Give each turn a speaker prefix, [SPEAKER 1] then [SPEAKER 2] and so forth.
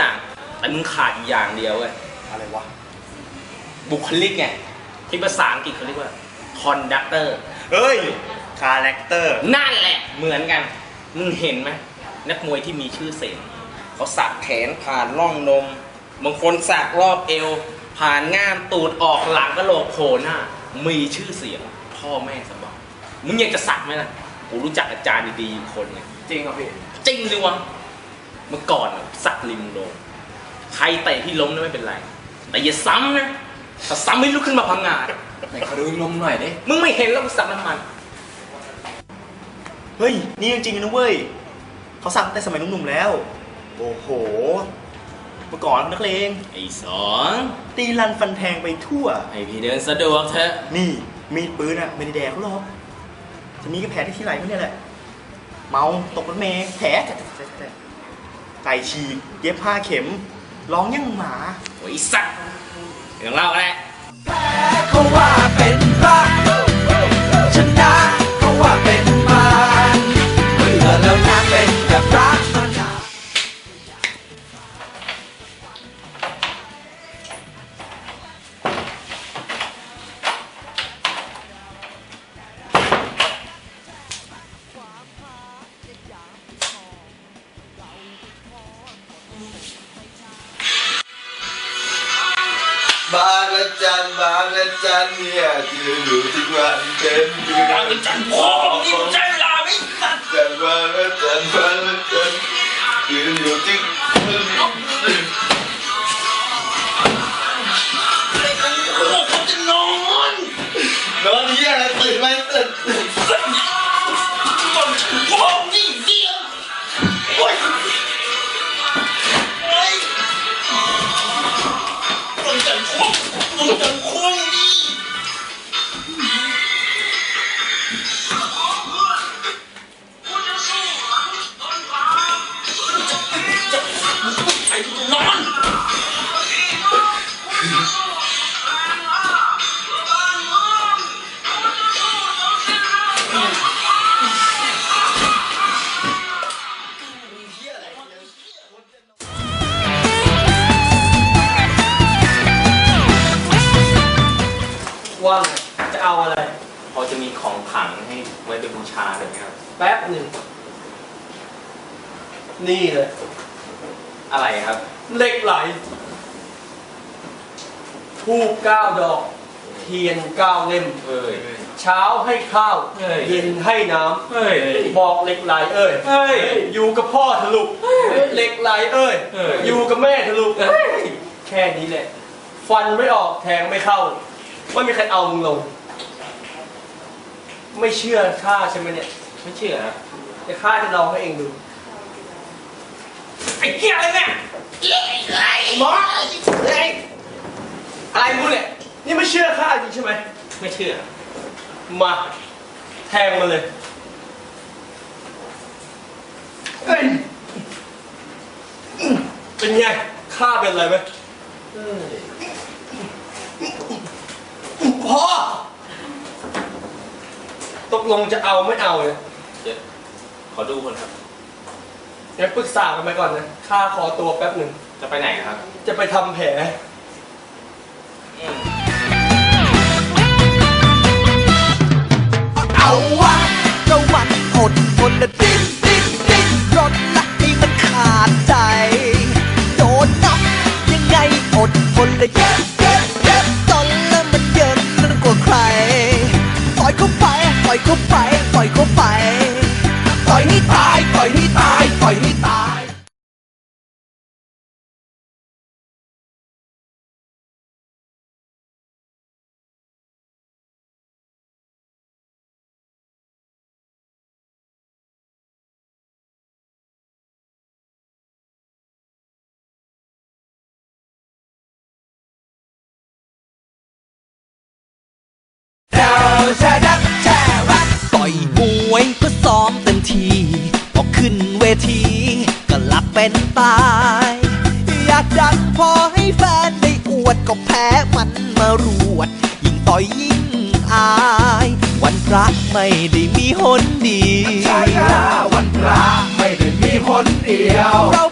[SPEAKER 1] อะดีทุกอย่าง แต่มึงขาดอีกอย่างเดียวเว้ย
[SPEAKER 2] อะไรวะ
[SPEAKER 1] บุคลิกไงที่ภาษาอังกฤษเขาเรียกว่า conductor
[SPEAKER 2] เฮ้ย คาแรคเตอร์
[SPEAKER 1] นั่นแหละ เหมือนกัน มึงเห็นไหมนักมวยที่มีชื่อเสียงเขาสักแขนผ่านร่องนม บางคนสักรอบเอว ผ่านง่ามตูดออกหลังกะโหลกโผล่หน้า มีชื่อเสียง พ่อแม่สมบัติมึงอยากจะสักไหมล่ะ กูรู้จักอาจารย์ดีๆอยู่คนหนึง
[SPEAKER 2] จริงเหรอพี่
[SPEAKER 1] จริงสิวะ เมื่อก่อนน่ะสักริมโดงใครเตะที่ล้มนี่ไม่เป็นไร แต่อย่าซ้ำนะถ้าซ้ำให้ลุกขึ้นมาพังงาด
[SPEAKER 3] ไหนขอดูลมหน่อยดิ
[SPEAKER 1] มึงไม่เห็นแล้วกูสักน้ำมัน
[SPEAKER 2] เฮ้ย นี่จริงๆนะเว้ย เขาสักตั้งแต่สมัยหนุ่มๆแล้ว โอ้โห เมื่อก่อนนักเลง
[SPEAKER 1] ไอ้สอง
[SPEAKER 2] ตีรันฟันแทงไปทั่ว
[SPEAKER 1] ให้พี่เดินสะดวกเถอะ
[SPEAKER 2] นี่มีดปืนอะไม่ได้แดกเขาหรอกจะมีก็แผลที่ที่ไหล่เขาเนี่ยแหละ เมาตกรถเมล์แผล ไก่ฉีกเย็บผ้าเข็ม ร้องยังหมา
[SPEAKER 1] โอ้ยสัตว์เรื่องเล่าแหละ
[SPEAKER 3] ละ
[SPEAKER 4] จันบางละจันเนี่ยยืนอยู่ที่วันเป็นยืน
[SPEAKER 1] บางจันทร์พ่อมึงนี่ใจลาไม่สัตว์
[SPEAKER 4] จันบางละจันบางละจันยืนอยู่ที่ Thank you. ไว้
[SPEAKER 5] เป็
[SPEAKER 1] นบูชาเลยไหมครับ
[SPEAKER 5] แป๊บหนึ่งนี่เลย
[SPEAKER 1] อะไรครับ
[SPEAKER 5] เหล็กไหลทูบเก้าดอก เทียนเก้าเล่ม
[SPEAKER 1] เอ้ย
[SPEAKER 5] เช้าให้ข้าว
[SPEAKER 1] เฮ้ย
[SPEAKER 5] เย็นให้น้
[SPEAKER 1] เฮ้ยำ
[SPEAKER 5] บอกเหล็กไหลเอ้ย
[SPEAKER 1] เฮ้ย
[SPEAKER 5] อยู่กับพ่อทะลุเหล็กไหลเอ้ย
[SPEAKER 1] เฮ้ย
[SPEAKER 5] อยู่กับแม่ทะลุ
[SPEAKER 1] เฮ้ย
[SPEAKER 5] แค่นี้แหละ ฟันไม่ออกแทงไม่เข้า ไม่มีใครเอามึงลง ไม่เชื่อข้าใช่ไหมเนี่ย
[SPEAKER 1] ไม่เชื่อครับ
[SPEAKER 5] เดี๋ยวข้าจะลองให้เองดู
[SPEAKER 1] ไอ้เหี้ยอะไรเนี่ย
[SPEAKER 5] หมออะไรอะไรมึงเนี่ยนี่ไม่เชื่อข้าจริงใช่ไหม
[SPEAKER 1] ไม่เชื่อ
[SPEAKER 5] มาแทงมาเลยเอ้ยเป็นไงข้าเป็นอะไรไหมพอ ตกลงจะเอาไม่เอาเนี่ย
[SPEAKER 1] เดี๋ยวขอดูคนครับ
[SPEAKER 5] งั้นปรึกษากันไปก่อนนะข้าขอตัวแป๊บหนึ่ง
[SPEAKER 1] จะไปไหนครับ
[SPEAKER 5] จะไปทำแผล
[SPEAKER 3] เอาวะเจ้ามันอดทนและดิ้นดิ้นดิ้นรนละให้มันขาดใจ โดนนับยังไงอดทนและเย็บเเป็นตาย อยากดังพอให้แฟนได้อวดก็แพ้มันมารวด ยิ่งต่อยยิ่งอาย วันพระไม่ได้มีหนเดียว
[SPEAKER 4] วันพระไม่ได้มีคนเดียว